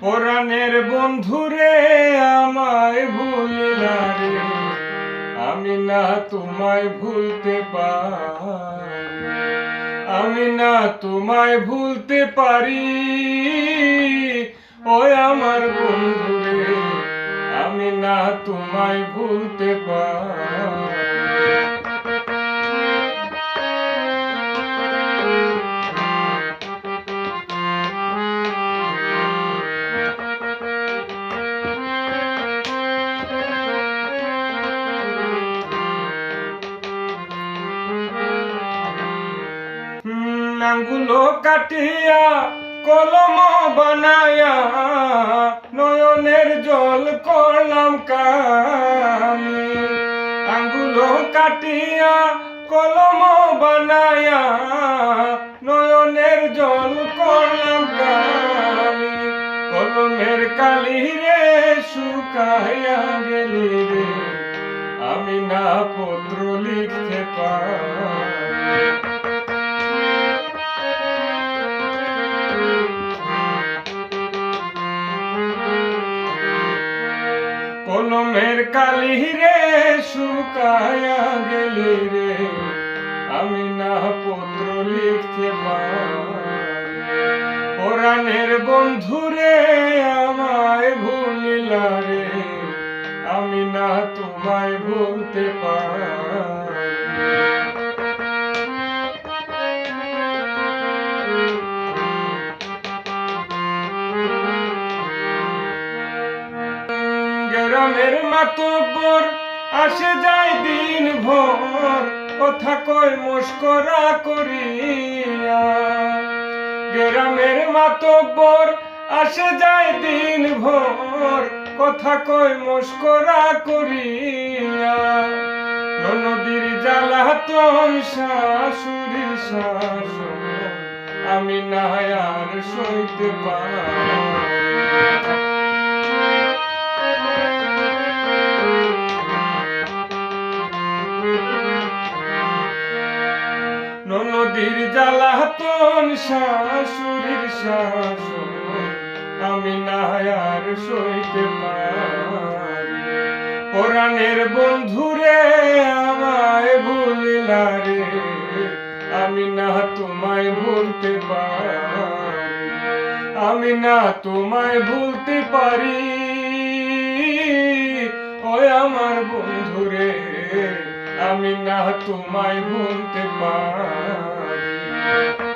পরাণের বন্ধুরে আমায় ভুলিলা রে। আমি না তোমায় ভুলতে পারি। আমি না তোমায় ভুলতে পারি। ওই আমার বন্ধুরে, আমি না তোমায় ভুলতে পারি। হুম, আঙ্গুলো কাটিয়া কলম বানায়া নয়নের জল করলাম কামি আঙ্গুলো কাটিয়া কলম বানায়া নয়নের জল করলাম কামি কলমের কালি রে শুকাইয়া গেলি রে আমি না পত্র লিখতে পারি। কলমের কালি রে শুকায়া গেলি রে। আমি না পত্র লিখতে পারি। পুরাণের বন্ধুরে আমায় ভুলিলা রে। আমি না তোমায় ভুলতে পারি। গ্রামের মাতব্বর, আসে যায় দিন ভোর কথা কয় মুস্করা করিয়া। গ্রামের মাতব্বর, আসে যায় দিন ভোর কথা কয় মুস্করা করিয়া। নদীর জ্বালাতন শাশুড়ির শাসন, আমি না আর সইতে পারি। নদীর জ্বালাতন শাশুড়ির শাসন। আমি না আর সইতে পারি। পুরাণের বন্ধুরে আমায় ভুলিলা রে। আমি না তোমায় ভুলতে পারি। আমি না তোমায় ভুলতে পারি। না তোমায় ভুলতে পারি।